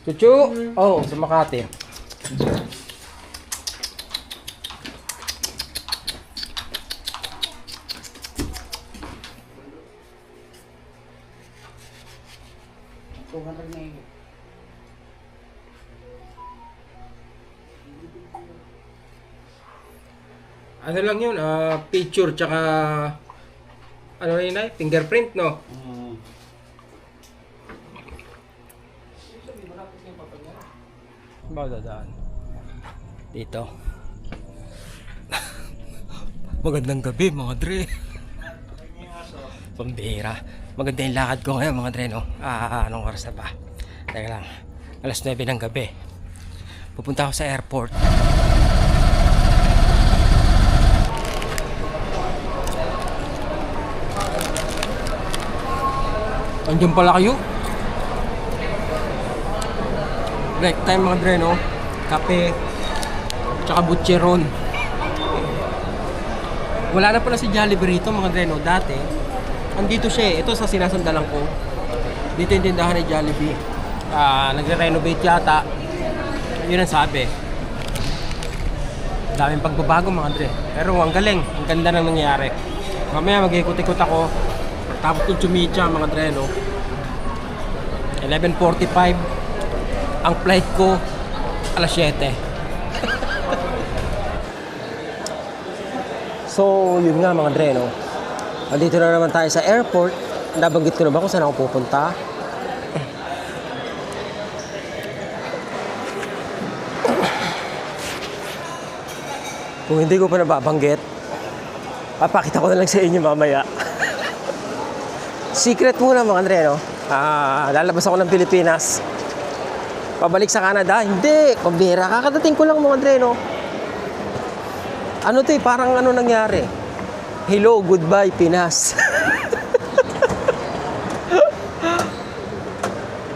Chuchu! Oh, sa Makati. Ano lang yun, ah, picture tsaka ano yun ay, fingerprint no? Ba dadaan? Dito. Magandang gabi mga dre. Pambira. Maganda yung lakad ko ngayon mga dre no. Ah, anong oras na ba? Teka lang. Alas 9 ng gabi. Pupunta ako sa airport. Andiyan pala kayo? Break time mga dre, no? Kape, tsaka butcheron. Wala na pala si Jollibee rito mga dre, no? Dati, andito siya eh. Ito sa sinasandalan ko. Dito yung tindahan ni Jollibee. Ah, nagre-renovate yata. Yun ang sabi. Daming pagbabago mga dre. Pero ang galing, ang ganda nang nangyayari. Mamaya mag-ikot-ikot ako. Tapos yung chumicha mga dre, no? 11.45 ang flight ko alas 7 so yun nga mga dre no? Andito na naman tayo sa airport. Nabanggit ko na ba kung saan ako pupunta? Kung hindi ko pa nababanggit papakita ko na lang sa inyo mamaya. Secret muna mga Andre, no? Ah, lalabas ako ng Pilipinas. Pabalik sa Canada? Hindi, pambira. Kakadating ko lang mga Andre, no? Ano to eh, parang ano nangyari? Hello, goodbye, Pinas.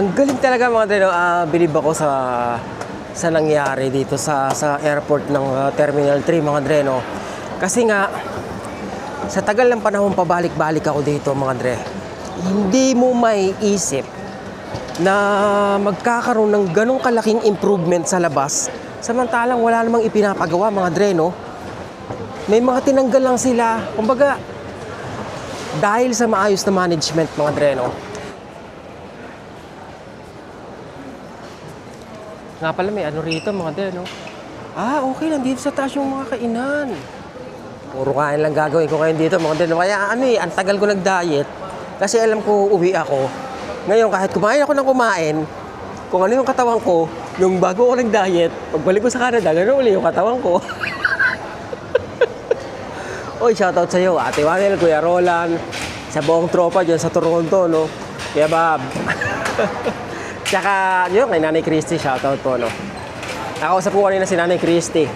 Ang galing talaga mga Andre, no? Ah, bilib ako sa sa nangyari dito sa sa airport ng ah, Terminal 3 mga Andre, no? Kasi nga, sa tagal ng panahon pabalik-balik ako dito mga Dre, hindi mo may isip na magkakaroon ng ganong kalaking improvement sa labas samantalang wala namang ipinapagawa mga Dre, no? May mga tinanggal lang sila. Kumbaga, dahil sa maayos na management mga Dre, no? Nga pala may ano rito mga Dre, no? Ah, okay. Nandito sa taas yung mga kainan. Puro kain lang gagawin ko ngayon dito mga deno. Kaya ano eh, ang tagal ko nag-diet. Kasi alam ko uwi ako. Ngayon kahit kumain ako ng kumain, kung ano yung katawan ko, yung bago ako nag-diet, pagbalik ko sa Canada, gano'n uli yung katawan ko. Oy, shoutout sa iyo, Ate Wanel, Kuya Roland, sa buong tropa dyan sa Toronto, no? Kuya Bob. Tsaka, yun, kay Nanay Christy, shoutout po, no? Nakausap ko kanina si Nanay Christy.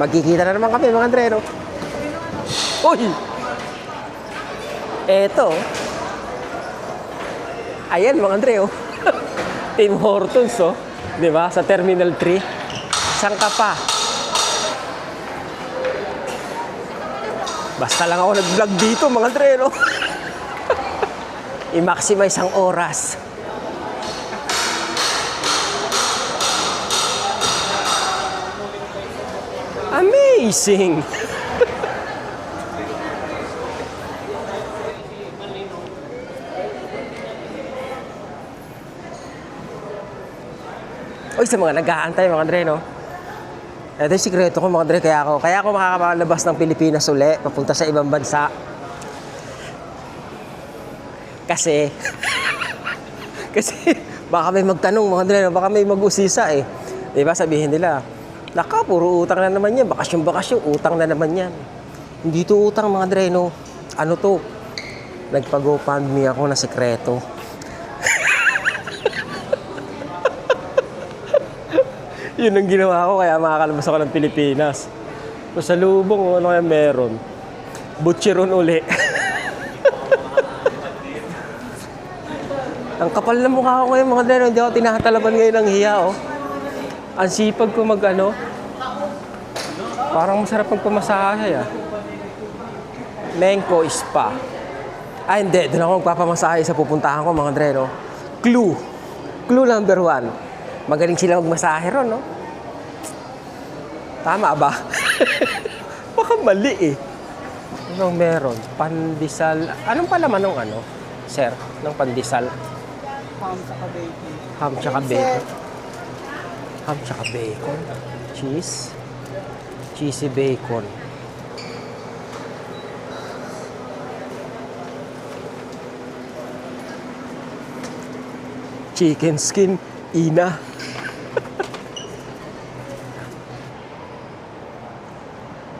Magkikita na naman kami mga Andre, no? Uy! Eto. Ayan mga Andre, oh. Tim Hortons, oh. Di ba? Sa Terminal 3. Saan ka pa? Basta lang ako nag-vlog dito, mga Andre, no? I-maximize ang oras. Amazing! Oy, sa mga nag-aantay, mga Andre, no? Ito yung sikreto ko, mga Andre, kaya ako, kaya ako makakalabas ng Pilipinas uli, papunta sa ibang bansa. Kasi, kasi, baka may magtanong, mga Andre, no? baka may mag-usisa, eh. Di ba, sabihin nila, Naka, puro utang na naman yan. Bakasyon-bakasyon, utang na naman yan. Hindi to utang mga Dre, no? Ano to? Nagpag-GoFundMe ako na sekreto. Yun ang ginawa ko, kaya makakalabas ako ng Pilipinas. Sa lubong, ano kaya meron? Butcheron uli. ang kapal na mukha ko ngayon, mga Dre, no? hindi ako tinatalaban ngayon ng hiya, oh. Ang sipag ko mag ano. Parang masarap magpamasahe ah. Menko Spa. Ah, hindi. Doon ako magpapamasahe sa pupuntahan ko, mga Dre, no? Clue. Clue number one. Magaling sila magmasahe ron, no? Tama ba? Baka mali eh. Anong meron? Pandesal. Anong palaman ng ano, sir? Ng pandesal? Ham sa bacon. Ham tsaka bacon. Ham tsaka bacon. Cheese. Cheesy bacon. Chicken skin. Ina.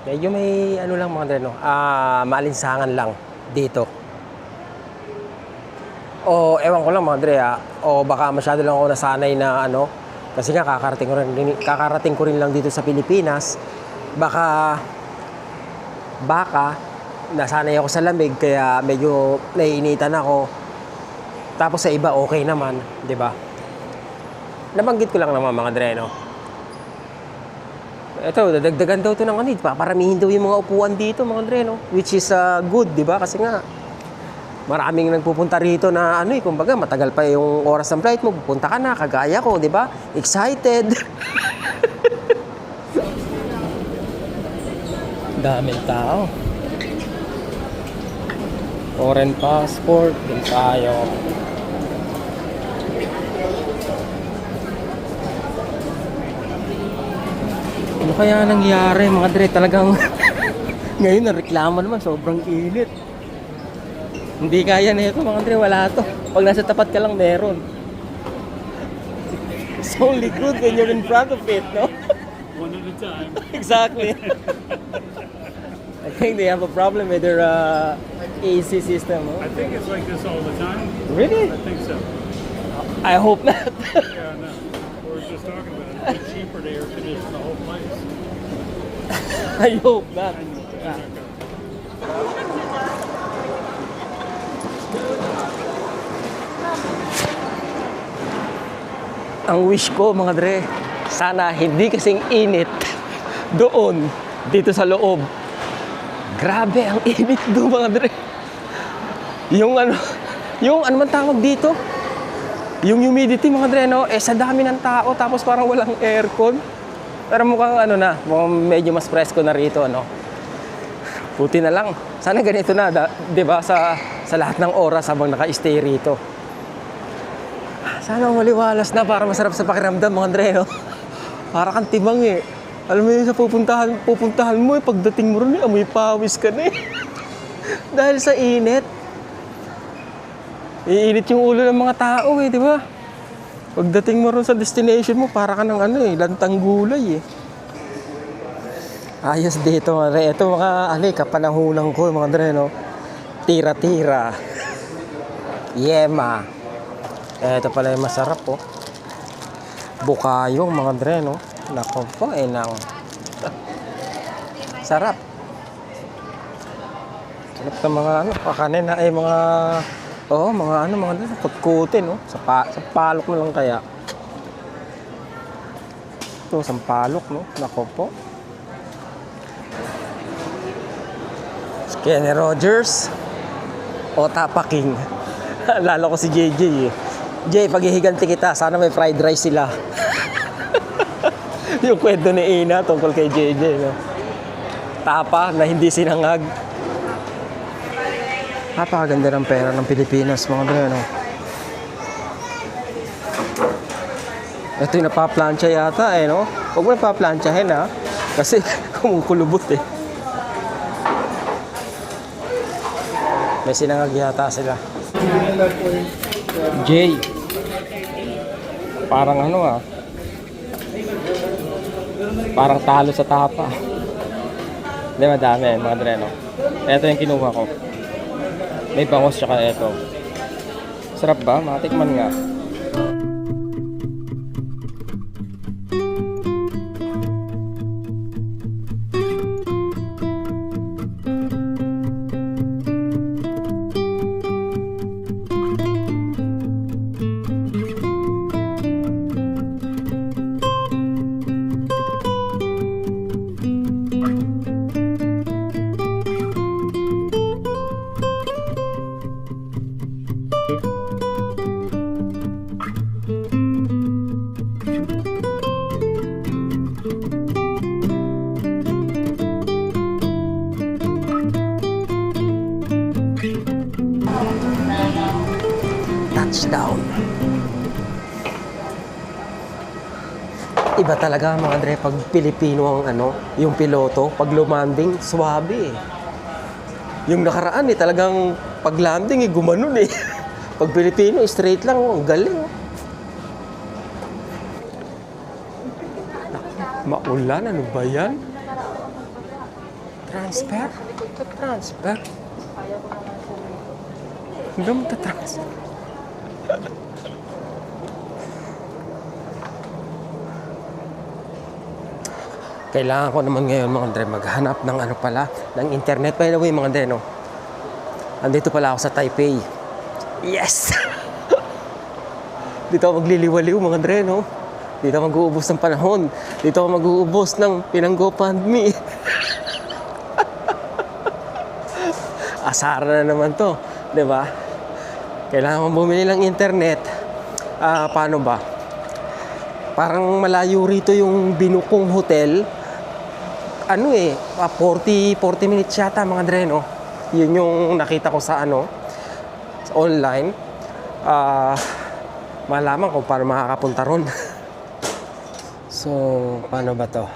Medyo may ano lang mga dreno, ah, maalinsangan lang dito. O ewan ko lang mga Dre ah. O baka masyado lang ako nasanay na ano. Kasi nga kakarating ko rin, kakarating ko rin lang dito sa Pilipinas. Baka baka nasanay ako sa lamig kaya medyo naiinitan ako. Tapos sa iba okay naman, 'di ba? Nabanggit ko lang naman mga Dre no. Ito, dadagdagan daw to ng ano, eh, paparamihin daw yung mga upuan dito, mga Dre, no? Which is ah, good, di ba? Kasi nga, maraming nagpupunta rito na ano eh, kumbaga matagal pa yung oras ng flight mo, pupunta ka na, kagaya ko, di ba? Excited. Daming tao. Foreign passport, din tayo. Ano kaya nangyari mga dre talagang ngayon nareklamo naman sobrang init. Hindi kaya na ito mga Andre, wala to. Pag nasa tapat ka lang, meron. It's only good when you're in front of it, no? One at a time. exactly. I think they have a problem with their uh, AC system, no? I think it's like this all the time. Really? I think so. I hope not. Yeah, no. We were just talking about it. It's cheaper to air condition the whole place. I hope not. Ang wish ko, mga dre, sana hindi kasing init doon, dito sa loob. Grabe, ang init doon, mga dre. Yung ano, yung ano man tawag dito? Yung humidity, mga dre, no? Eh, sa dami ng tao, tapos parang walang aircon. Pero mukhang ano na, mukhang medyo mas presko na rito, no? Puti na lang. Sana ganito na, 'di ba, sa sa lahat ng oras habang naka-stay rito. Sana maliwalas na para masarap sa pakiramdam mga Andre, no? Para kang timang eh. Alam mo yun sa pupuntahan, pupuntahan mo eh, pagdating mo ron eh, amoy pawis ka na eh. Dahil sa init. Iinit yung ulo ng mga tao eh, di ba? Pagdating mo ron sa destination mo, para ka ng ano eh, lantang gulay eh. Ayos dito mga Andre. Ito mga ano eh, kapanahunan ko mga Andre, no? Tira-tira. Yema. Ito pala yung masarap po. Bukayong mga dre, no? Nako po, eh, nang... Sarap. Sarap ng mga ano, kakanin na ay mga... Oo, mga ano, mga dre, kutkutin, no? Sa, pa, sa palok na lang kaya. Ito, sa palok, no? Nako po. Kenny Rogers. O Tapa King. Lalo ko si JJ eh. Jay, paghihiganti kita, sana may fried rice sila. yung kwento ni Ina tungkol kay JJ, no? Tapa na hindi sinangag. Napakaganda ng pera ng Pilipinas, mga bro, no? Ito yung napaplansya yata, eh, no? Huwag mo napaplansyahin, ha? Kasi kumukulubot, eh. May sinangag yata sila. Jay. Parang ano ah. Parang talo sa tapa. Hindi, madami mga dreno. Ito yung kinuha ko. May bangos tsaka ito. Sarap ba? Matikman nga. Iba talaga mga Dre pag Pilipino ang ano, yung piloto, pag lumanding, swabe eh. Yung nakaraan eh, talagang pag landing eh, gumanon eh. pag Pilipino, straight lang, ang galing. Maulan, ano ba yan? Transfer? Transfer? Hanggang magta-transfer. Kailangan ko naman ngayon mga Andre maghanap ng ano pala, ng internet. By the way mga Andre, no? Andito pala ako sa Taipei. Yes! Dito ako magliliwaliw mga Andre, no? Dito ako mag-uubos ng panahon. Dito ako mag-uubos ng pinanggo me. Asara na naman to, 'di ba? Kailangan mo bumili ng internet. Ah, paano ba? Parang malayo rito yung binukong hotel. Ano eh, ah, 40 40 minutes yata mga dre, no? Yun yung nakita ko sa ano, online. Ah, malaman kung paano makakapunta ron. so, paano ba to?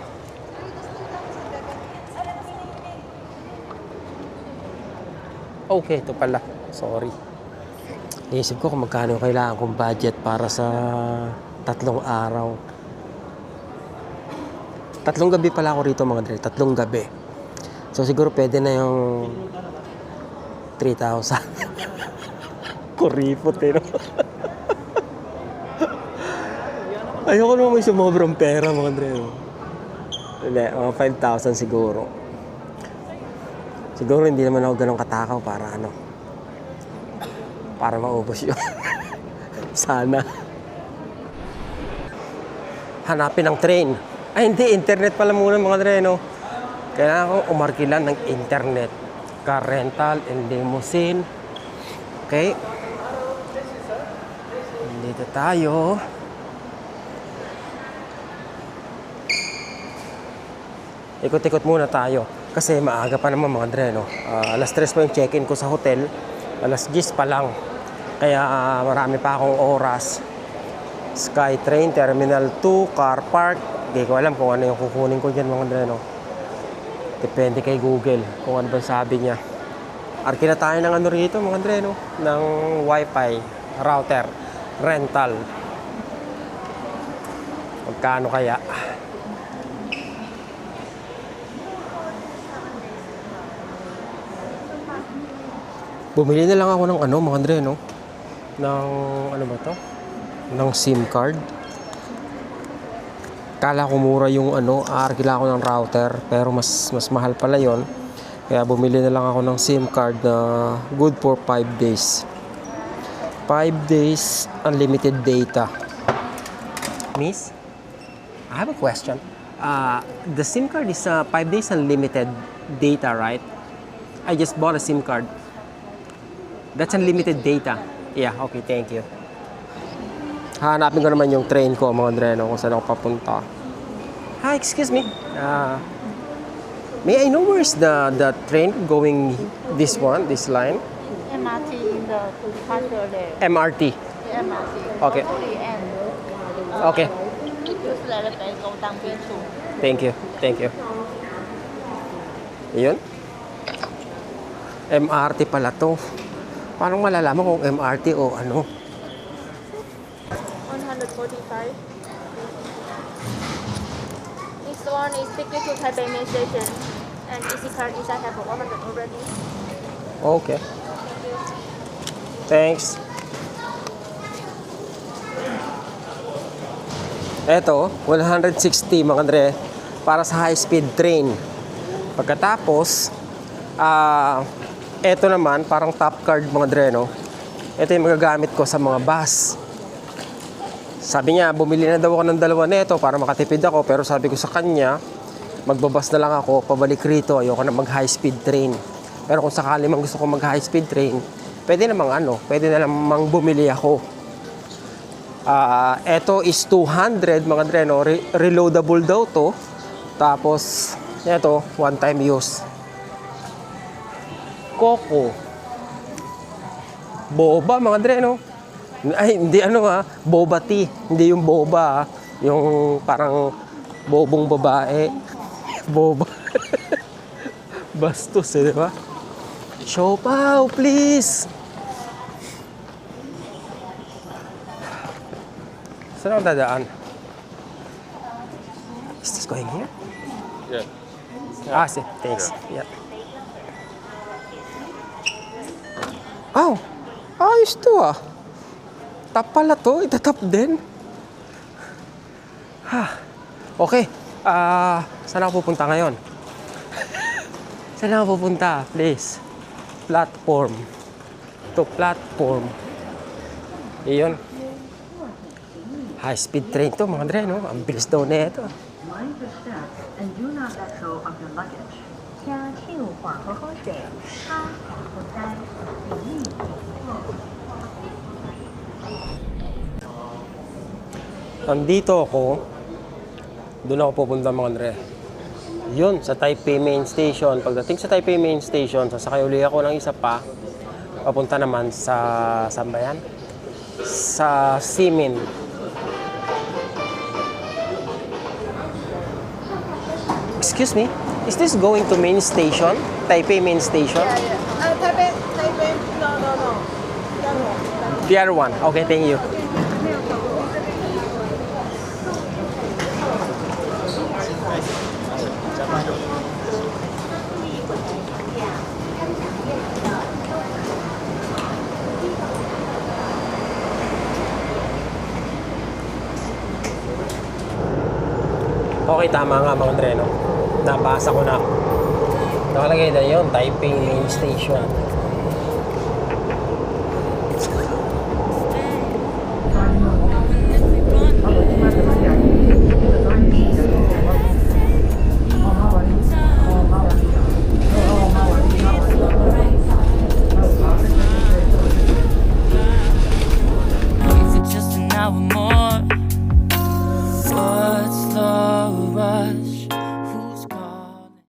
Okay, ito pala. Sorry. Naisip ko kung magkano kailangan kong budget para sa tatlong araw. Tatlong gabi pala ako rito mga dre. Tatlong gabi. So siguro pwede na yung 3,000. Kuripot eh, no? Ayoko naman may sumobrang pera mga dre. Hindi, mga 5,000 siguro. Siguro hindi naman ako ganun katakaw para ano. Para maubos yun. Sana. Hanapin ang train. Ay hindi, internet pala muna mga dre, no? Kailangan kong umarkilan ng internet. Car rental and limousine. Okay. Dito tayo. Ikot-ikot muna tayo. Kasi maaga pa naman mga dre, no? Ah, alas 3 pa yung check-in ko sa hotel. Alas 10 pa lang. Kaya ah, marami pa akong oras. Skytrain, Terminal 2, Car Park. Hindi ko alam kung ano yung kukunin ko dyan mga dre, no? Depende kay Google kung ano ba sabi niya. Arki na tayo ng ano rito mga dre, no? Ng wifi, router, rental. Magkano kaya? Bumili na lang ako ng ano, mga Andre, no? Ng, ano ba to? Ng SIM card. Kala ko mura yung ano, aarkila ako ng router, pero mas mas mahal pala yon. Kaya bumili na lang ako ng SIM card na good for 5 days. 5 days unlimited data. Miss, I have a question. Uh, the SIM card is uh, 5 days unlimited data, right? I just bought a SIM card. That's unlimited data. Yeah, okay, thank you. Hanapin ko naman yung train ko, mga Dreno, kung saan ako papunta. Hi, excuse me. Uh, may I know where's the, the train going this one, this line? MRT in the departure there. MRT. MRT. Okay. Okay, thank you, thank you. Ayun. MRT pala to. Paano malalaman kung MRT o ano? 145. This one is ticket to Taipei main station. And easy card is I have 100 already. Okay. Thanks. Eto, 160 mga Andre, para sa high-speed train. Pagkatapos, ah, eto naman, parang top card mga Andre, no? Ito yung magagamit ko sa mga bus. Sabi niya, bumili na daw ako ng dalawa nito para makatipid ako. Pero sabi ko sa kanya, magbabas na lang ako, pabalik rito. Ayoko na mag high speed train. Pero kung sakali man gusto ko mag high speed train, pwede namang ano, pwede na namang bumili ako. Ah, eto is 200 mga dreno, Re- reloadable daw to. Tapos, eto, one time use. Coco. Boba mga dreno. Ay, hindi ano ha, boba tea. Hindi yung boba ha. Yung parang bobong babae. Boba. Bastos eh, di ba? Siopaw, please! Saan ako dadaan? Is this going here? Yeah. Ah, si, thanks. Yeah. Oh, ayos to ah. Tap pala to, itatap din. Ha. Okay. Ah, saan ako pupunta ngayon? saan ako pupunta? Please. Platform. To platform. Iyon. High speed train to mga dre, no? Ang bilis daw na ito. Mind your steps and do not let go of your luggage. 将进入黄河河水，它黄河山比喻 Nandito ako, doon ako pupunta mga Andre. Yun, sa Taipei Main Station. Pagdating sa Taipei Main Station, sasakay uli ako ng isa pa. Papunta naman sa, saan ba yan? Sa Simin. Excuse me, is this going to main station? Taipei Main Station? Uh, Taipei, Taipei, no, no, no. no. The other one. Okay, thank you. Okay, tama nga mga Andre, no? Nabasa ko na. Nakalagay na yun, Taipei Station.